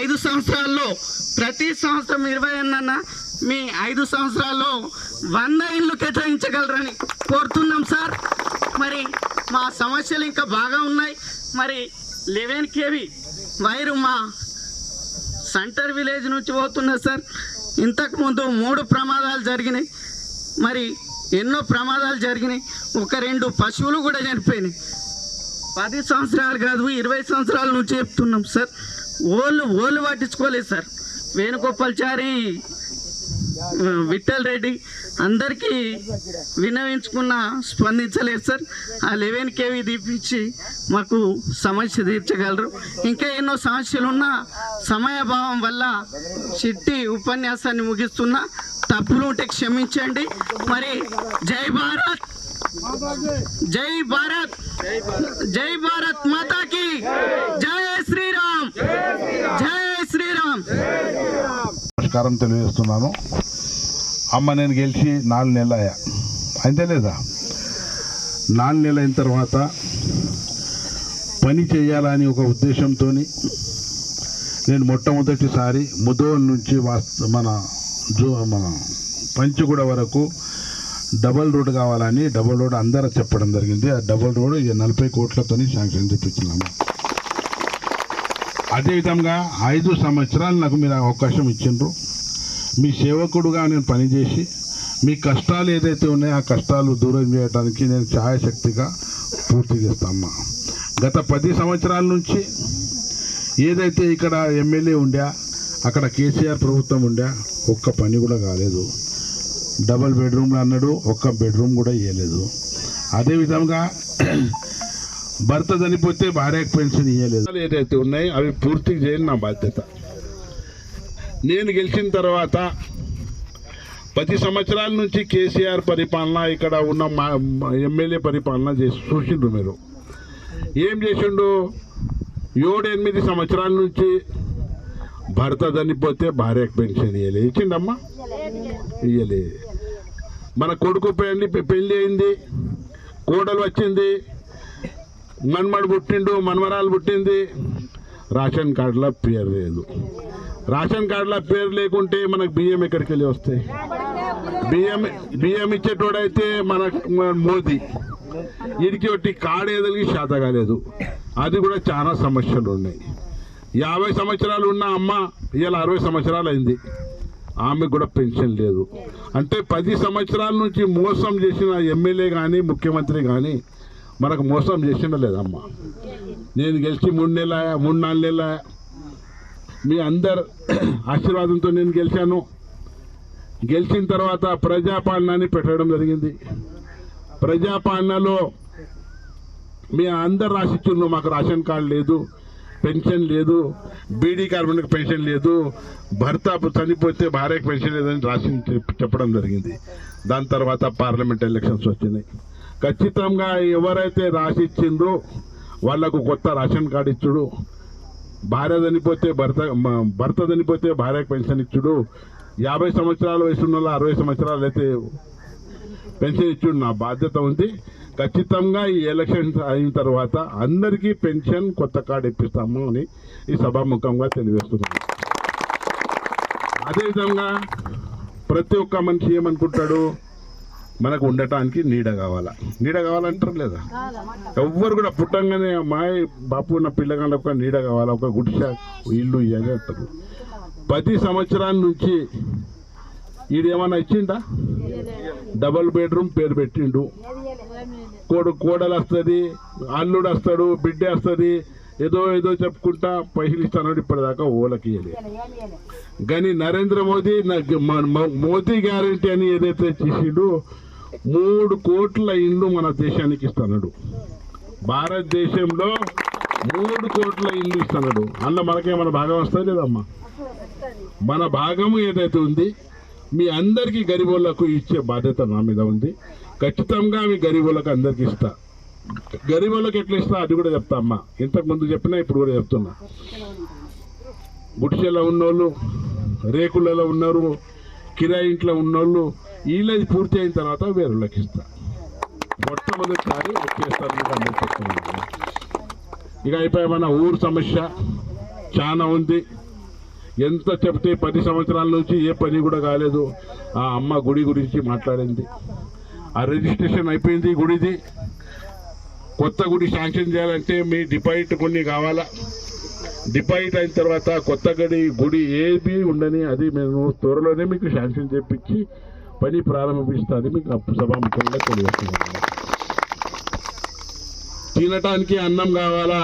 ఐదు సంవత్సరాల్లో ప్రతి సంవత్సరం ఇరవై అన్న మీ ఐదు సంవత్సరాల్లో వంద ఇళ్ళు కేటాయించగలరని కోరుతున్నాం సార్. మరి మా సమస్యలు ఇంకా బాగా ఉన్నాయి. మరి లెవెన్ కేవీ వైరు మా సెంటర్ విలేజ్ నుంచి పోతున్నా సార్. ఇంతకుముందు మూడు ప్రమాదాలు జరిగినాయి. మరి ఎన్నో ప్రమాదాలు జరిగినాయి. ఒక రెండు పశువులు కూడా చనిపోయినాయి. పది సంవత్సరాలు కాదు ఇరవై సంవత్సరాల నుంచి చెప్తున్నాం సార్. ఓళ్ళు ఓళ్ళు పట్టించుకోలేదు సార్. వేణుగోపాల్చారి విఠల్ రెడ్డి అందరికీ వినవించుకున్న స్పందించలేదు సార్. ఆ లెవెన్ కేవీ తీపించి మాకు సమస్య తీర్చగలరు. ఇంకా ఎన్నో సమస్యలు ఉన్నా సమయభావం వల్ల చిట్టి ఉపన్యాసాన్ని ముగిస్తున్నా తప్పులు ఉంటే క్షమించండి. మరి జై భారత్! జై భారత్! జై భారత్ మాతాకి! జై నమస్కారం తెలియజేస్తున్నాను. అమ్మ నేను గెలిచి నాలుగు నెలలు అయ్యా. అంతే లేదా? నాలుగు నెలలు అయిన తర్వాత పని చేయాలని ఒక ఉద్దేశంతో నేను మొట్టమొదటిసారి ముదోల్ నుంచి మన జో మన పంచగూడ వరకు డబల్ రోడ్ కావాలని డబల్ రోడ్ అందరూ చెప్పడం జరిగింది. ఆ డబల్ రోడ్ ఇక నలభై కోట్లతోని శాంక్షన్ తెప్పించినాము అదేవిధంగా ఐదు సంవత్సరాలు నాకు మీరు అవకాశం ఇచ్చిండ్రు. మీ సేవకుడుగా నేను పనిచేసి మీ కష్టాలు ఏదైతే ఉన్నాయో ఆ కష్టాలు దూరం చేయడానికి నేను ఛాయశక్తిగా పూర్తి చేస్తామ్మా గత పది సంవత్సరాల నుంచి ఏదైతే ఇక్కడ ఎమ్మెల్యే ఉండా అక్కడ కేసీఆర్ ప్రభుత్వం ఉండా ఒక్క పని కూడా కాలేదు. డబల్ బెడ్రూమ్లు అన్నాడు ఒక్క బెడ్రూమ్ కూడా ఇవ్వలేదు అదేవిధంగా భర్త చనిపోతే భార్యకు పెన్షన్ ఇవ్వలేదు ఏదైతే ఉన్నాయి అవి పూర్తి చేయని నా బాధ్యత. నేను గెలిచిన తర్వాత పది సంవత్సరాల నుంచి కేసీఆర్ పరిపాలన ఇక్కడ ఉన్న మా ఎమ్మెల్యే పరిపాలన చేసి చూసిండ్రు మీరు. ఏం చేసిండు? ఏడు ఎనిమిది సంవత్సరాల నుంచి భర్త చనిపోతే భార్యకు పెన్షన్ ఇవ్వలే ఇచ్చిండమ్మా? ఇవ్వలే మన కొడుకు పెళ్ళి పెళ్ళి అయింది. కోడలు వచ్చింది. మన్మడు పుట్టిండు మన్మరాలు పుట్టింది. రేషన్ కార్డులో పేరు లేదు. రేషన్ కార్డులో పేరు లేకుంటే మనకు బియ్యం ఎక్కడికి వెళ్ళి వస్తాయి? బియ్యం బియ్యం ఇచ్చేటోడైతే మన మోదీ. వీడికి ఒకటి కార్డు ఎదలికి శాత కాలేదు. అది కూడా చాలా సమస్యలు ఉన్నాయి. యాభై సంవత్సరాలు ఉన్న అమ్మ ఇవాళ అరవై సంవత్సరాలు అయింది. ఆమెకు కూడా పెన్షన్ లేదు. అంటే పది సంవత్సరాల నుంచి మోసం చేసిన ఎమ్మెల్యే కానీ ముఖ్యమంత్రి కానీ మనకు మోసం చేసిన లేదమ్మా. నేను గెలిచి మూడు నెలల మూడు నాలుగు నెలల మీ అందరు ఆశీర్వాదంతో నేను గెలిచాను. గెలిచిన తర్వాత ప్రజాపాలనని పెట్టడం జరిగింది. ప్రజాపాలనలో మీ అందరు రాసిచ్చున్నారు మాకు రేషన్ కార్డు లేదు పెన్షన్ లేదు బీడీ కార్మికులకు పెన్షన్ లేదు భర్త చనిపోతే భార్యకు పెన్షన్ లేదని రాసి చెప్పడం జరిగింది. దాని తర్వాత పార్లమెంట్ ఎలక్షన్స్ వచ్చినాయి. ఖచ్చితంగా ఎవరైతే రాసి ఇచ్చిండ్రో వాళ్ళకు కొత్త రేషన్ కార్డు ఇచ్చుడు భార్య చనిపోతే భర్త భర్త చనిపోతే భార్యకు పెన్షన్ ఇచ్చుడు యాభై సంవత్సరాల వయసు ఉన్న వాళ్ళు అరవై సంవత్సరాలు అయితే పెన్షన్ ఇచ్చుడు నా బాధ్యత ఉంది. ఖచ్చితంగా ఈ ఎలక్షన్స్ అయిన తర్వాత అందరికీ పెన్షన్ కొత్త కార్డు ఇప్పిస్తాము అని ఈ సభాముఖంగా తెలియజేస్తున్నాను. అదేవిధంగా ప్రతి ఒక్క మనిషి ఏమనుకుంటాడు? మనకు ఉండటానికి నీడ కావాలా? నీడ కావాలంటారు లేదా? ఎవ్వరు కూడా పుట్టంగానే అమ్మాయి బాపు ఉన్న పిల్లగాళ్ళ ఒక నీడ కావాలా? ఒక గుడిసె ఇల్లు ఇవ్వాలి అంటారు. పది సంవత్సరాల నుంచి ఈడేమన్నా ఇచ్చిండా? డబల్ బెడ్రూమ్ పేరు పెట్టిండు. కోడు కోడలు వస్తుంది అల్లుడు వస్తాడు బిడ్డ వస్తుంది ఏదో ఏదో చెప్పుకుంటా పైసలు ఇస్తాడు ఇప్పటిదాకా ఓలకి కానీ నరేంద్ర మోదీ నాకు మోదీ గ్యారంటీ అని ఏదైతే చేసిండు మూడు కోట్ల ఇండ్లు మన దేశానికి ఇస్తున్నాడు. భారతదేశంలో మూడు కోట్ల ఇల్లు ఇస్తున్నాడు. అందులో మనకేమైనా భాగం వస్తుంది లేదమ్మా? మన భాగము ఏదైతే ఉంది మీ అందరికీ గరీబులకు ఇచ్చే బాధ్యత నా మీద ఉంది. ఖచ్చితంగా మీ గరీబులకు అందరికి ఇస్తా. గరీబులకు ఎట్లా ఇస్తా అది కూడా చెప్తా అమ్మా. ఇంతకు ముందు చెప్పినా ఇప్పుడు కూడా చెప్తున్నా. గుడిసెలో ఉన్నోళ్ళు రేకులలో ఉన్నారు కిరాయి ఇంట్లో ఉన్నోళ్ళు వీళ్ళది పూర్తి అయిన తర్వాత వేరు ఇస్తా మొట్టమొదటిసారి వచ్చేస్తాను మీకు ఇక అయిపోయి ఊరు సమస్య చాలా ఉంది. ఎంత చెప్తే పది సంవత్సరాల నుంచి ఏ పని కూడా కాలేదు. ఆ అమ్మ గుడి గురించి మాట్లాడింది. ఆ రిజిస్ట్రేషన్ అయిపోయింది గుడిది. కొత్త గుడి శాంక్షన్ చేయాలంటే మీ డిపాజిట్ కొన్ని కావాలా? డిపాజిట్ అయిన తర్వాత కొత్త గడి గుడి ఏది ఉండని అది మేము త్వరలోనే మీకు శాంక్షన్ చేపించి పని ప్రారంభిస్తుంది మీకు అప్పు సభాముఖంగా తెలియజేస్తున్నాను తినటానికి అన్నం కావాలా?